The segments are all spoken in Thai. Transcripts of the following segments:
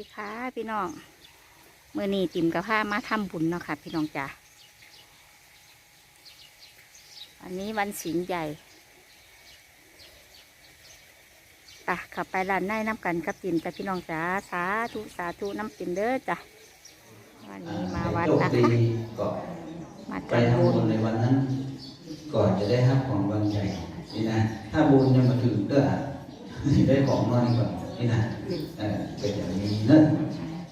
ดีค่ะพี่น้องเมื่อนี้ติ่มกับผ้ามาทำบุญเนาะค่ะ พี่น้องจ้ะวันนี้วันศีลใหญ่ปะขับไปร้านในน้ำกันกับติ่มจ้ะพี่น้องจ้าสาธุสาธุน้ำติ่มเด้อจ้ะวันนี้มาวัดนะคะมาไปทำบุญในวันนั้น ก่อนจะได้รับของวันใหญ่นี่นะถ้าบุญยังมาถึงก็ได้ของน้อยก่อน นี่นะเออเป็นอย่างนี้เนอะ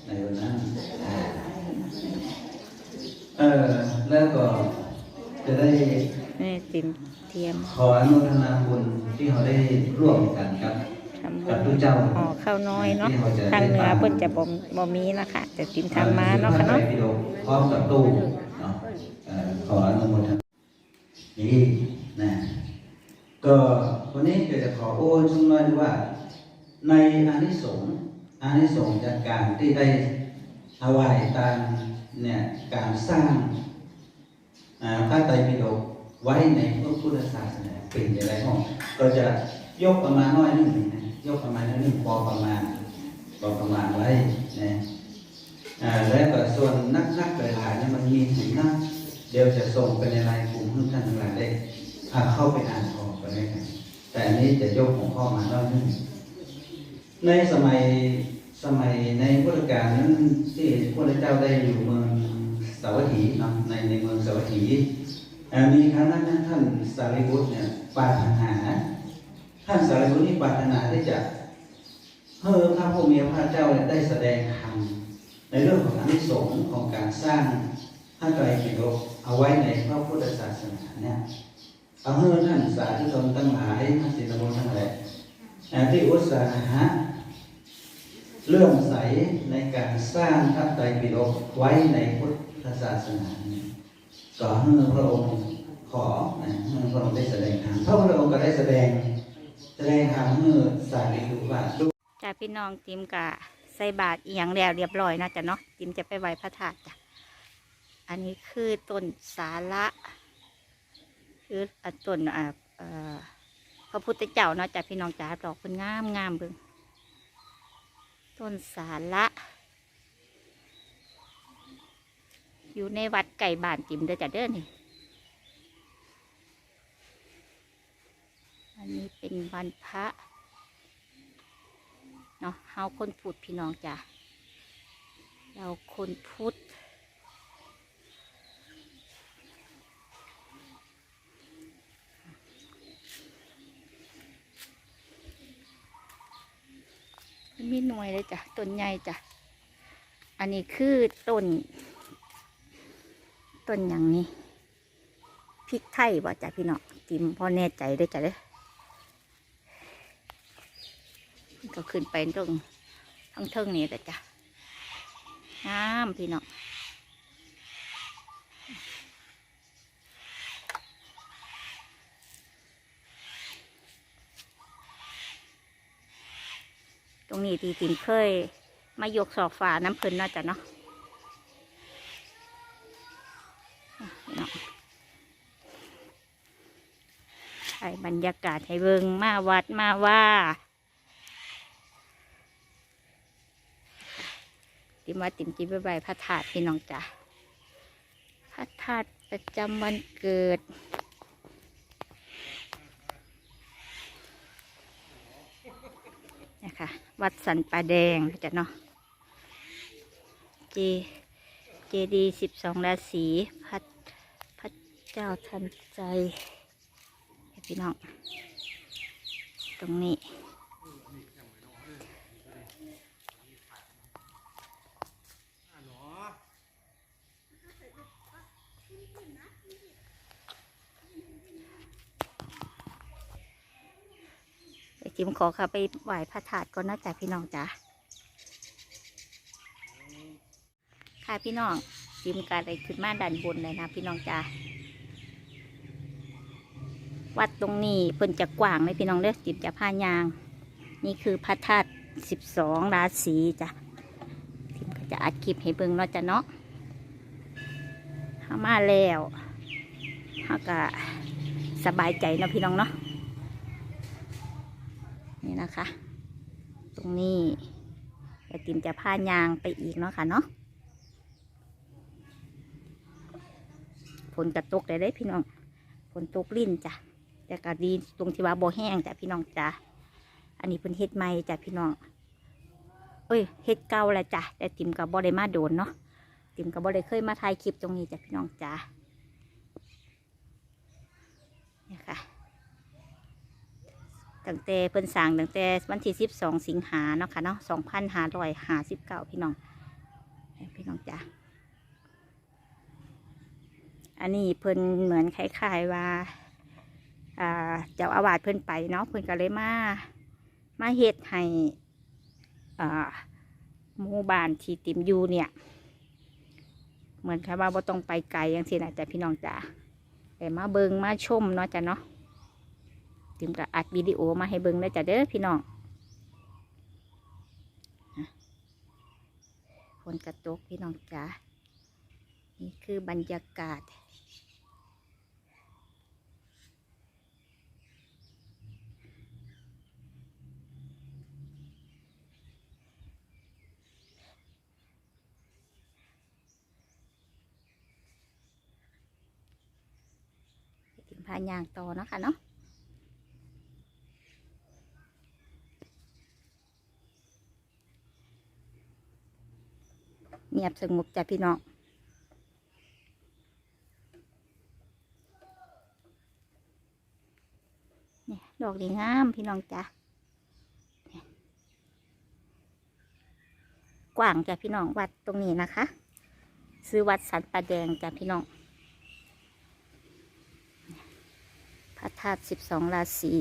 ในวันนั้นเออเออแล้วก็จะได้นี่ติ่มเทียม ขออนุโมทนาบุญที่เราได้ร่วมกันครับทำบุกับญทุกเจ้าห่อข้าวน้อยเนาะที่รจะทางเหนือได้เพิ่นจะบ่มบ่มีนะคะแต่ติ่มทำมาเนาะค่ะเนาะพรไตรปิฎกพร้อมกับตู้เนาะเอ่อขออนุโมทนานี่นะก็วันนี้ก็จะขอโอ้ชุมน้อยดูว่า ในอานิสงส์อานิสงส์จากการที่ได้ถวายตามเนี่ยการสร้างอ่าพระไตรปิฎกไว้ในพระพุทธศาสนาเป็นอย่างไรห้องก็จะยกประมาณน้อยหนึงนะยกประมาณน้อยนึงพอประมาณพอประมาณไว้นะอ่าแล้วก็ส่วนนักนักหลายๆนี่มันมีถึงนะเดี๋ยวจะส่งไปในไลน์กลุ่มให้ท่านทั้งหลายได้เข้าไปอ่านออกกันได้แต่อันนี้จะยกของข้อมาน้อยหนึง ในสมัยสมัยในพุทธกาลนั้นที่พระเจ้าได้อยู่เมืองสาวัตถีเนาะในในเมืองสาวัตถีเอ่มีครั้งนั้นท่านสารีบุตรเนี่ยปรารถนา ท่านสารีบุตรนี่ปรารถนาที่จะเพื่อพระผู้มีพระเจ้าได้แสดงธรรมในเรื่องของอานิสงส์ของการสร้างพระไตรปิฎกเอาไว้ในพระพุทธศาสนาเนี่ยเอาเพื่อท่านสาธุชนทั้งหลายท่านศิลปนทั้งหลายอ่ที่อุตสาหะ เลื่อมใสในการสร้างพระไตรปิฎกไว้ในพุทธศาสนานี้ก็ให้พระองค์ขอนะให้พระองค์ได้แสดงธรรมพระพุทธองค์ก็ได้แสดง แสดงธรรมให้สารีบุตรว่าดูจ้าพี่น้องติมกะใส่บาตรอีหยังแล้วเรียบร้อยนะจ้ะเนาะติมจะไปไหว้พระธาตุจ้ะอันนี้คือต้นสาระคืออต้นอ่าพระพุทธเจ้าเนาะจ้ะพี่น้องจ้าดอกเพิ่นงามงามเบิ่ง ต้นสาระ อยู่ในวัดไก่บ้านจิมเด้อจ้ะเด้อนี่ อันนี้เป็นวันพระ เนาะเฮาคนพุทธพี่น้องจ้ะ เราคนพุทธ มีหน่วยเลยจ้ะต้นใหญ่จ้ะ อันนี้คือต้น ต้นอย่างนี้พริกไทยบ่จ้ะพี่น้องติมพ่อแน่ใจด้วยจ้ะเด้อก็ขึ้นไปตรงทั้งเทิงนี่แต่จ้ะน้ำพี่น้อง นี้ทีติมเคย มายกสอกฝาน้ำเพลินเนาะจ้ะเนาะอะพี่น้องให้บรรยากาศให้เบิงมาวัดมาว่าติมาติมจิบใบพระธาตุพี่น้องจ้ะพระธาตุประจำวันเกิด นะ คะวัดสันป่าแดงจ้ะเนาะเจเจดีสิบสองราศีพัดพัดเจ้าทันใจพี่น้อง ตรงนี้ จิมขอเข้าไปไหว้พระธาตุก่อนนะจ๊ะพี่น้องจ้ะค่ะพี่น้องจิมการได้ขึ้นมาด้านบนเลยนะพี่น้องจ้ะวัดตรงนี้เพิ่นจะกว้างเลยพี่น้องเด้อจิมจะพายาง นี่คือพระธาตุสิบสองราศีจ้ะจิมก็จะอัดคลิปให้เบิ่งเนาะจ้ะเนาะเข้ามาแล้วเขาก็สบายใจเนาะพี่น้องเนาะ นี่นะคะ ตรงนี้ไปแต่ติมจะพายางไปอีกเนาะค่ะเนาะฝนกระตกได้ได้พี่น้องฝนตกลิ่นจ้ะแต่ก็ดีตรงที่ว่าบ่แห้งจ้ะพี่น้องจ้ะอันนี้เพิ่นเฮ็ดใหม่จ้ะพี่น้องเอ้ยเฮ็ดเก่าแหละจ้ะแต่ติมกับบ่ได้มาโดนเนาะติมกับบ่ได้เคยมาถ่ายคลิปตรงนี้จ้ะพี่น้องจ้ะเนี่ยค่ะ ตั้งแต่เพิ่นสร้างตั้งแต่วันที่สิบสองสิงหาเนาะค่ะเนาะสองพันห้าร้อยห้าสิบเก้าพี่น้องพี่น้องจ้ะอันนี้เพิ่นเหมือนคล้ายๆว่าอ่าเจ้าอาวาสเพิ่นไปเนาะเพิ่นก็เลยมามาเฮ็ดให้อ่าหมู่บ้านที่ติมอยู่เนี่ย เหมือนกับว่าบ่ต้องไปไกลอย่างที่นะแต่พี่น้องจ๋าแต่มาเบิงมาชมเนาะจ้ะเนาะ ติมก็อัดวิดีโอมาให้เบิ้งได้จ้ะเด้อพี่น้องฝนกระตกพี่น้องจ๋านี่คือบรรยากาศ พายางต่อเนาะค่ะเนาะ เงียบสงบจ้ะพี่น้องเนี่ยดอกดีงามพี่น้องจ้ะกว้างจ้ะพี่น้องวัดตรงนี้นะคะ ซื้อวัดสันปลาแดงจ้ะพี่น้องพระธาตุสิบสองราศี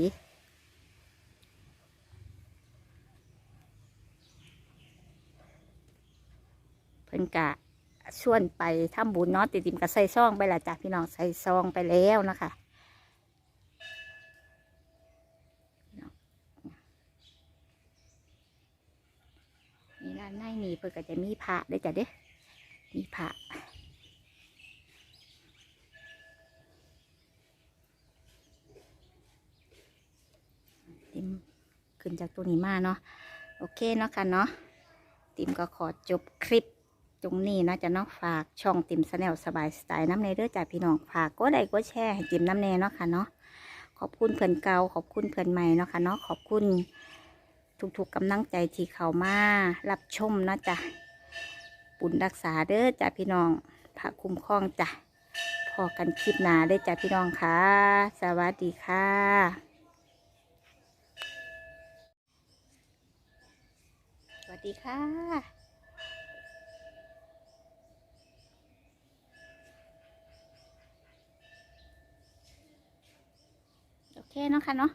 เพิ่นกะชวนไปทำบุญเนาะติดติมกับใส่ซองไปละจ้ะพี่น้องใส่ซองไปแล้วนะคะนี่ร้านในนี่เพิ่นก็จะมีพระได้จ้ะเด้มีพระติมขึ้นจากตัวนี้มาเนาะโอเคเนาะค่ะเนาะติมก็ขอจบคลิป ตรงนี้นาะจะเนาะฝากช่องติมสแนลสบายสไตล์น้ำเนเด้อจ้าพี่น้องฝากก็ได้ก็แชร์ให้ติมน้ำเนเนาะค่ะเนาะขอบคุณเพื่อนเก่าขอบคุณเพื่อนใหม่เนาะค่ะเนาะขอบคุณทุกๆกำลังใจที่เข้ามารับชมเนาะจ้ะบุญรักษาเด้อจ้าพี่น้องพระคุ้มครองจ้ะพอกันคลิปหนาได้จ้าพี่น้องค่ะ สวัสดีค่ะสวัสดีค่ะ โอเค เนาะค่ะเนาะ